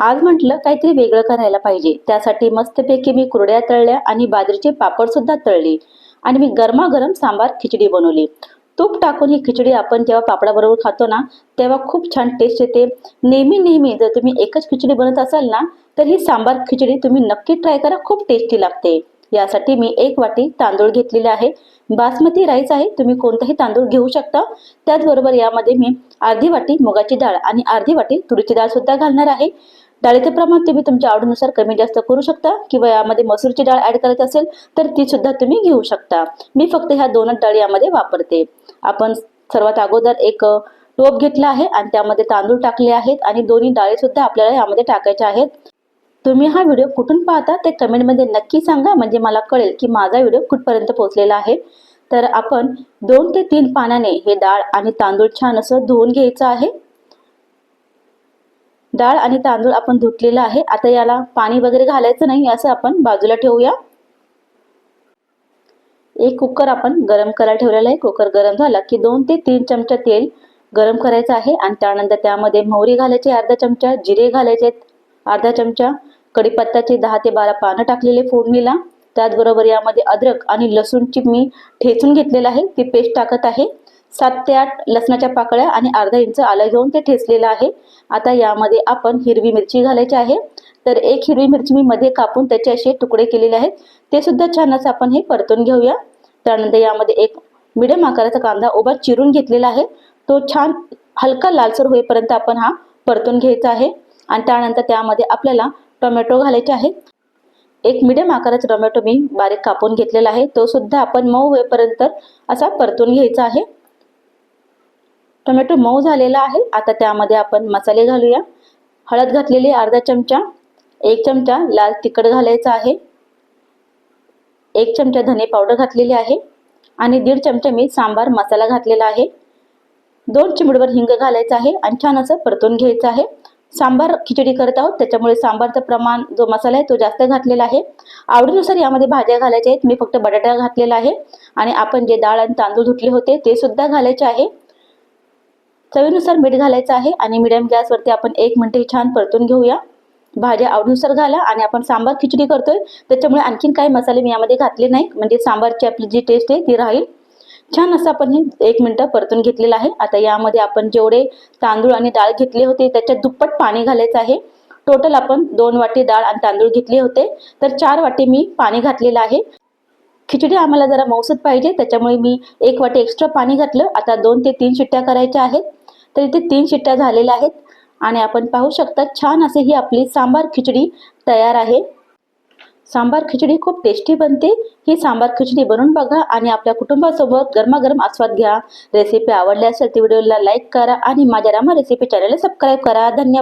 आज म्हटलं काहीतरी वेगळं करायला पाहिजे. त्यासाठी मस्तपैकी मी कुरड्या तळल्या आणि बाजरीचे पापड सुद्धा तळले. आणि मी गरमागरम सांबार खिचडी बनवली. तूप टाकून ही खिचडी आपण जेव्हा पापडाबरोबर खातो ना तेव्हा खूप छान टेस्ट येते. नेहमी नेहमी जर तुम्ही एकच खिचडी बनवत असाल ना तर ही सांबार खिचडी तुम्ही नक्की ट्राय करा खूप टेस्टी लागते. यासाठी मी एक वाटी तांदूळ घेतलेले आहे. बासमती राईस आहे तुम्ही कोणताही तांदूळ घेऊ शकता. त्याचबरोबर यामध्ये मी अर्धी वाटी मुगाची डाळ आणि अर्धी वाटी तुरीची डाळ सुद्धा घालणार आहे. डाळीचे प्रमाण तुम्ही तुमच्या आवडीनुसार कमी जास्त करू शकता किंवा यामध्ये मसूरची डाळ ऍड करायची असेल तर ती सुद्धा तुम्ही घेऊ शकता. मी फक्त ह्या दोनच डाळी यामध्ये वापरते. आपण सर्वात अगोदर एक टोप घेतला आहे आणि त्यामध्ये तांदूळ टाकले आहेत आणि दोन्ही डाळी सुद्धा आपल्याला यामध्ये टाकायच्या आहेत. तुम्ही हा व्हिडिओ कुठून पाहता ते कमेंटमध्ये नक्की सांगा म्हणजे मला कळेल की माझा व्हिडिओ कुठपर्यंत पोहोचलेला आहे. तर आपण दोन ते तीन पाण्याने हे डाळ आणि तांदूळ छान असं धुवून घ्यायचं आहे. डाळ आणि तांदूळ आपण धुतलेला आहे. आता याला पाणी वगैरे घालायचं नाही असं आपण बाजूला ठेवूया. एक कुकर आपण गरम करायला ठेवलेला आहे. कुकर गरम झाला की दोन ते तीन चमचा तेल गरम करायचं आहे आणि त्यानंतर त्यामध्ये मोहरी घालायची अर्धा चमचा जिरे घालायचे अर्धा चमचा कढीपत्ताचे दहा ते बारा पानं टाकलेले फोडणीला. त्याचबरोबर यामध्ये अद्रक आणि लसूणची मी ठेचून घेतलेलं आहे. ती पेस्ट टाकत आहे. सात ते आठ लसणाच्या पाकळ्या आणि अर्धा इंच आलं घेऊन ते ठेचलेलं आहे. आता यामध्ये आपण हिरवी मिरची घालायची आहे. तर एक हिरवी मिरची मी मध्ये कापून त्याचे असे तुकडे केलेले आहेत. ते सुद्धा छान असं आपण हे परतून घेऊया. त्यानंतर यामध्ये एक मिडियम आकाराचा कांदा उभा चिरून घेतलेला आहे. तो छान हलका लालसर होईपर्यंत आपण हा परतून घ्यायचा आहे. आणि त्यानंतर त्यामध्ये आपल्याला टोमॅटो घालायचे आहे. एक मिडियम आकाराचा टोमॅटो मी बारीक कापून घेतलेला आहे. तो सुद्धा आपण मऊ होईपर्यंत असा परतून घ्यायचा आहे. टोमॅटो मऊ झालेला आहे. आता त्यामध्ये आपण मसाले घालूया. हळद घातलेली अर्धा चमचा एक चमचा लाल तिखट घालायचा आहे. एक चमचा धने पावडर घातलेली आहे आणि दीड चमचा मी सांबार मसाला घातलेला आहे. दोन चिमडवर हिंग घालायचं आहे आणि छान असं परतून घ्यायचं आहे. सांबार खिचडी करत आहोत त्याच्यामुळे सांबारचं प्रमाण जो मसाला आहे तो जास्त घातलेला आहे. आवडीनुसार यामध्ये भाज्या घालायच्या आहेत. मी फक्त बटाटा घातलेला आहे आणि आपण जे डाळ आणि तांदूळ धुतले होते ते सुद्धा घालायचे आहे. चवीनुसार मीठ घालायचं आहे आणि मिडियम गॅसवरती आपण एक मिनटं छान परतून घेऊया. भाज्या आवडीनुसार घाला आणि आपण सांबार खिचडी करतोय. त्याच्यामुळे आणखीन काही मसाले मी यामध्ये घातले नाही म्हणजे सांबारची आपली जी टेस्ट आहे ती राहील. छान असं आपण हे एक मिनटं परतून घेतलेलं आहे. आता यामध्ये आपण जेवढे तांदूळ आणि डाळ घेतले होते त्याच्यात दुप्पट पाणी घालायचं आहे. टोटल आपण दोन वाटी डाळ आणि तांदूळ घेतले होते. तर चार वाटी मी पाणी घातलेलं आहे. खिचडी आम्हाला जरा मौसत पाहिजे. त्याच्यामुळे मी एक वाटी एक्स्ट्रा पाणी घातलं. आता दोन ते तीन शिट्ट्या करायच्या आहेत. तर इथे तीन शिट्ट्या झालेल्या आहेत. आणि आपण पाहू शकता छान असे ही आपली सांबार खिचडी तयार आहे. सांबार खिचडी खूप टेस्टी बनते. ही सांबार खिचडी बनवून बघा आणि आपल्या कुटुंबासोबत गरमागरम आस्वाद घ्या. रेसिपी आवडली असेल तर व्हिडिओला लाईक करा आणि माझ्या रामा रेसिपी चॅनलला सबस्क्राईब करा. धन्यवाद.